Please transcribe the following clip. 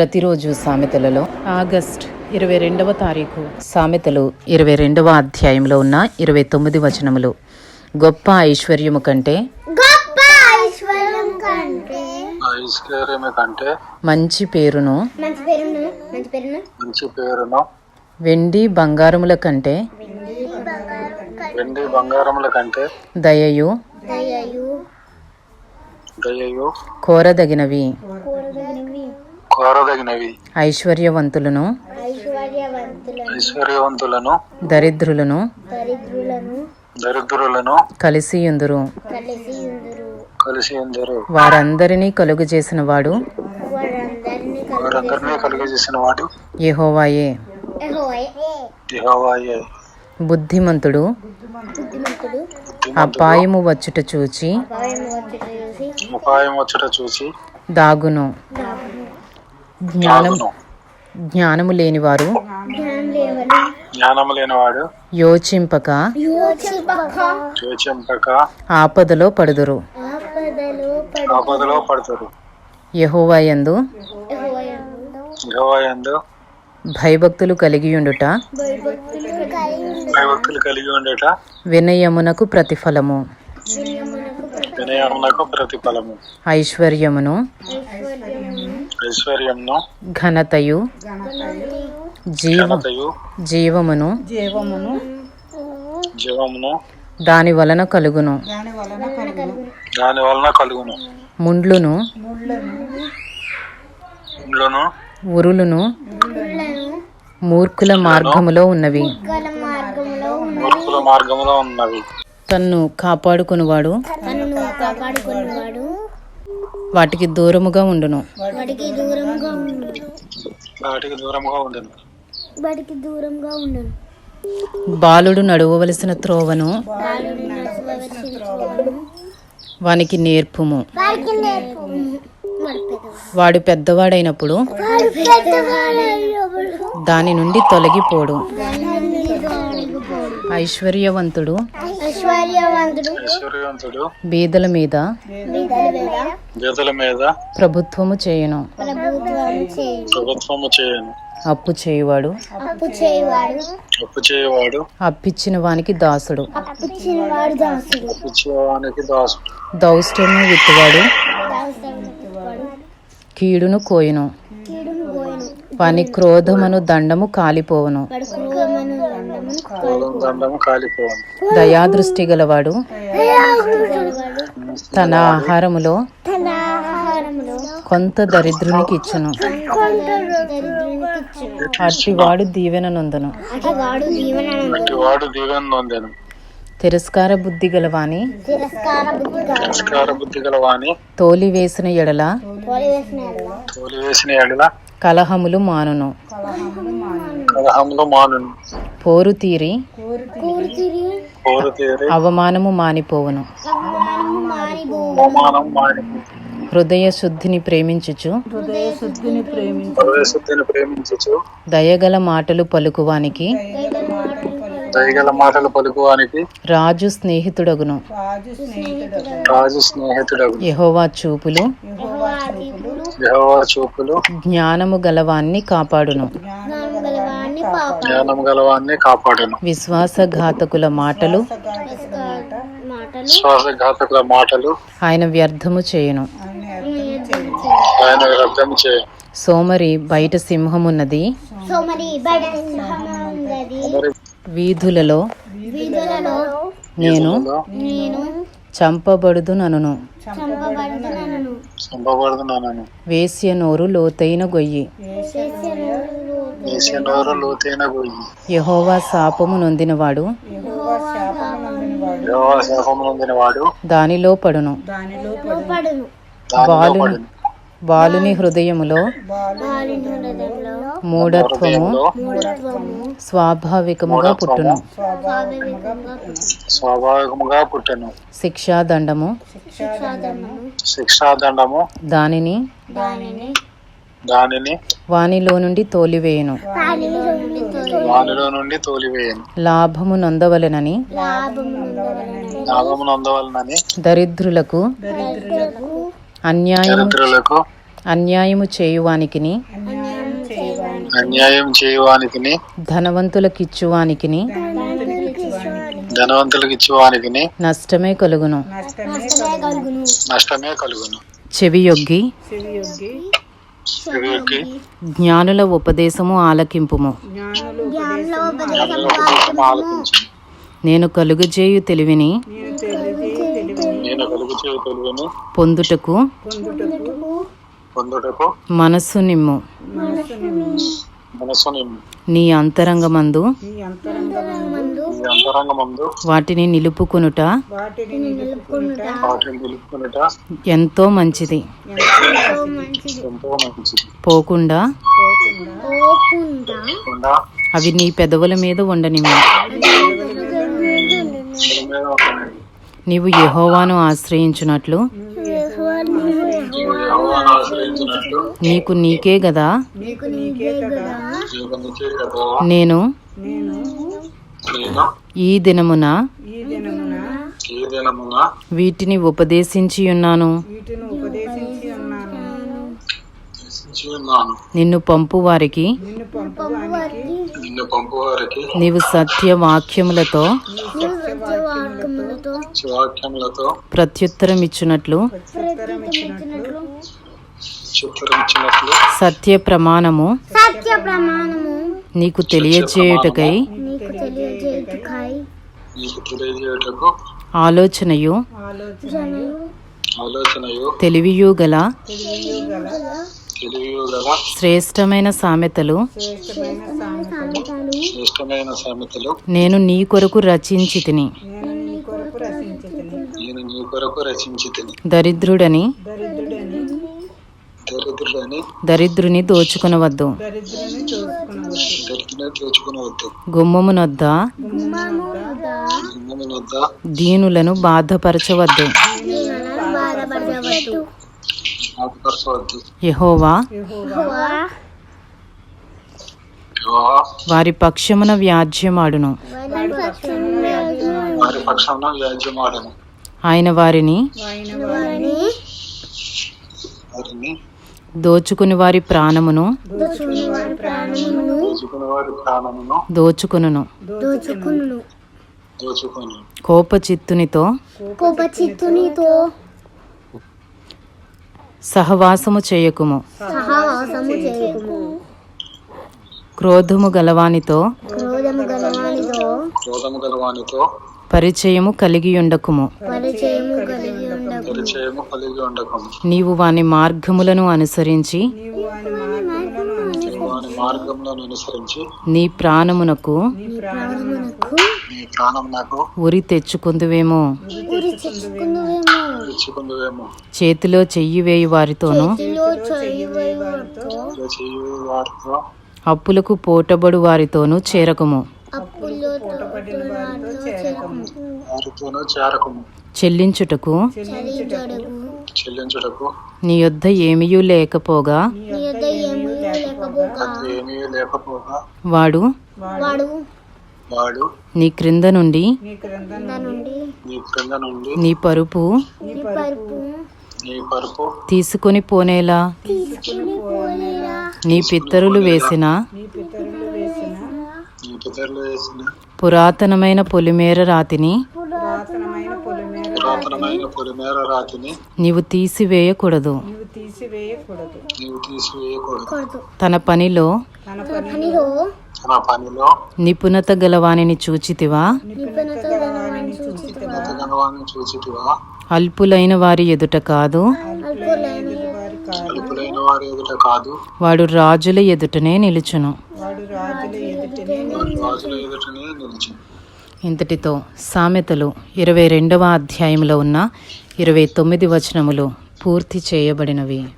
ప్రతిరోజు సామెతలలో ఆగస్ట్ ఇరవై రెండవ తారీఖు. సామెతలు ఇరవై రెండవ అధ్యాయంలో ఉన్న ఇరవై తొమ్మిది వచనములు. గొప్ప ఐశ్వర్యము కంటే గొప్ప ఐశ్వర్యం కంటే ఐశ్వర్యం కంటే మంచి పేరును మంచి పేరును మంచి పేరును. మంచి పేరును వెండి బంగారముల కంటే వెండి బంగారముల కంటే దయయు దయయు దయయు కోరదగినవి. కూరదగినవి. కోరదగినవి. ఐశ్వర్యవంతులను ఐశ్వర్యవంతులను ఐశ్వర్యవంతులను దరిద్రులను దరిద్రులను కలిసి ఉందరు కలిసి ఉందరు వారందరినీ కలుగు చేసిన వాడు వారందరినీ వారందరినీ కలుగజేసిన వాడు యెహోవాయే. యెహోవాయే. బుద్ధిమంతుడు బుద్ధిమంతుడు అపాయము వచ్చుట చూచి భయం వచ్చుట చూసి దాగును. జ్ఞానం తాగును జ్ఞానము లేనివారు. జ్ఞానము లేనివాడు. యోచింపక యోచింపక ఆపదలో పడుదురు. ఆపదలో పడతారు యెహోవాయందు భయభక్తులు కలిగి భయభక్తులు కలిగి ఉండేట. వినయమునకు ప్రతిఫలము. వినయమునకు ప్రతిఫలము. ఐశ్వర్యమును ఐశ్వర్యమును ఘనతయు జీవ ఘనతయు జీవమును జీవమును దాని వలన కలుగును. దాని వలన కలుగును. ముండ్లును ఇంట్లోను ఉరులును మూర్ఖుల మార్గములో ఉన్నవి. మార్గంలో ఉన్నవి. తన్ను కాపాడుకునివాడు. తనను కాపాడుకునేవాడు. వాటికి దూరముగా ఉండును. వాటికి దూరంగా బాలుడు నడువవలసిన త్రోవను. బాలుడు నడవవలసిన వానికి నేర్పుము. వాడు పెద్దవాడైనప్పుడు దాని నుండి తొలగిపోడు. ఐశ్వర్యవంతుడు ఐశ్వర్యవంతుడు. ఐశ్వర్యవంతుడు. బీదల మీద గీతల మీద ప్రభుత్వము చేయును. ప్రభుత్వం చేయి ప్రభుత్వము చేయను. అప్పు చేయువాడు. అప్పు చేయవాడు. అప్పు చేయవాడు. అప్పిచ్చిన వానికి దాసుడు. అప్పు ఇచ్చినవాడు దాసుడు. ఇచ్చేవానికి దాసుడు. దౌష్టము విత్తువాడు. కీడును కోయును. వాని క్రోధమును దండము కాలిపోవును వాడు క్రూరమైన దండమును క్రోధం దండము కాలిపోవను దయాదృష్టి గలవాడు తన ఆహారములో కొంత దరిద్రునికి ఇచ్చును. అట్టివాడు దీవెన నొందను. తిరస్కార బుద్ధి గలవాని తిరస్కార బుద్ధి కాదు సంస్కార బుద్ధి గల వాణి తోలి వేసిన ఎడల తోలివేసిన ఎడల కలహములు మానును. కలహంలో మానును. పోరు తీరి కూరు తిరిగి కోరు తీరి అవమానము మానిపోవును. హృదయ శుద్ధిని ప్రేమించుచు. దయగల మాటలు పలుకువానికి. దయగల మాటలు పలుకువానికి. రాజు స్నేహితుడగును. రాజు స్నేహితుడగు యెహోవా చూపులు. యెహోవా చూపులు. జ్ఞానము గలవాన్ని కాపాడును. జ్ఞానం గలవాన్ని కాపాడును. విశ్వాసఘాతకుల మాటలు. మాటలు శ్వాసఘాతకుల మాటలు. ఆయన వ్యర్థము చేయును. ఆయన వ్యర్థం చేయ సోమరి బయట సింహమున్నది. వీధులలో వీధులలో నేను నేను చంపబడుదునను వేశ్య నోరు లోతైన గొయ్యి. వేసే నోరు లోతైన గొయ్యి. యెహోవా శాపము నొందినవాడు. దానిలో పడును. పడును. దానిలో బాలుని పడును బాలుని హృదయములో మూఢత్వము స్వాభావికముగా పుట్టును. స్వాభావికంగా స్వాభావికముగా పుట్టెను. శిక్షాదండము శిక్షాదండము దానిని దానిని వానిలో నుండి తోలివేయును. వానిలో నుండి తోలివేయను. లాభము నొందవలెనని లాభము నొందవలనని లాభము నొందవలనని దరిద్రులకు దరిద్రులకు దరిద్రులకు అన్యాయము చేయువానికిని అన్యాయం చేయువానికిని ధనవంతులకిచ్చువానికిని ధనవంతులకు ఇచ్చేవానికిని నష్టమే కలుగును. నష్టమే కలుగును. చెవియొగ్గి జ్ఞానుల ఉపదేశము ఆలకింపుము. నేను కలుగజేయు తెలివిని పొందుటకు మనస్సు నిమ్ము. నీ అంతరంగమందు వాటిని నిలుపుకొనుట ఎంతో మంచిది. పోకుండా అవి నీ పెదవుల మీద ఉండనిమ్ము. నీవు యెహోవాను ఆశ్రయించున్నట్లు ఆశ్రయించినట్లు. నీకు నీకే గదా? నేను ఈ దినమున వీటిని ఉపదేశించి ఉన్నాను దర్శించి ఉన్నాను నిన్ను పంపు వారికి నిన్ను పంపు వారికి నీవు సత్య వాక్యములతో వాక్యములతో ప్రత్యుత్తరం ఇచ్చినట్లు సత్య ప్రమాణము సత్య ప్రమాణము నీకు తెలియజేయుటకై ఆలోచనయు ఆలోచనయు తెలివియు గల తెలివియు గల శ్రేష్టమైన సామెతలు. శ్రేష్టమైన సామెతలు. నేను నీ కొరకు రచించి తిని నేను నీ కొరకు రచించి తిని దరిద్రుడని. దరిద్రులని దరిద్రుని దోచుకొనవద్దు. గుమ్మమునొద్ద దీనులను బాధపరచవద్దు. యెహోవా వారి పక్షమున వ్యాజ్యమాడును. ఆయన వారిని దోచుకుని వారి ప్రాణమును దోచుకొని కోపచిత్తునితో కోపచిత్తునితో సహవాసము చేయకుము. సహవాసము చేయకుము. క్రోధము గలవానితో పరిచయము కలిగి ఉండకుము. నీవు వాని మార్గములను అనుసరించి వాని మార్గములను అనుసరించి నీ ప్రాణమునకు ఉరి తెచ్చుకుందువేమో. తెచ్చుకుందువేమో చేతిలో చెయ్యి వేయి వారితోనూ అప్పులకు పోటబడు వారితోనూ చేరకుము. చెల్లించుటకు చెల్లించుటకు. నీ యొద్ద ఏమీయూ లేకపోగా వాడు వాడు నీ క్రింద నుండి నా నుండి నీ క్రింద నుండి నీ పరుపు తీసుకొని పోనేలా? నీ పిత్తరులు వేసిన? నీ పితరులు వేసిన? పురాతనమైన పొలిమేర రాతిని పురాతనమైన పొలిమేర రాతిని నీవు తీసివేయకూడదు. నీవు తీసివేయకూడదు. తన పనిలో తన పనిలో నిపుణత గలవానిని చూచితివా? అల్పులైన వారి ఎదుట కాదు? అల్పులైన వారి ఎదుట కాదు. వాడు రాజుల ఎదుటనే నిలుచును. వారి రాజుల ఎదుటనే నిలిచి ఇంతటితో సామెతలు ఇరవై రెండవ అధ్యాయంలో ఉన్న ఇరవై తొమ్మిది వచనములు పూర్తి చేయబడినవి.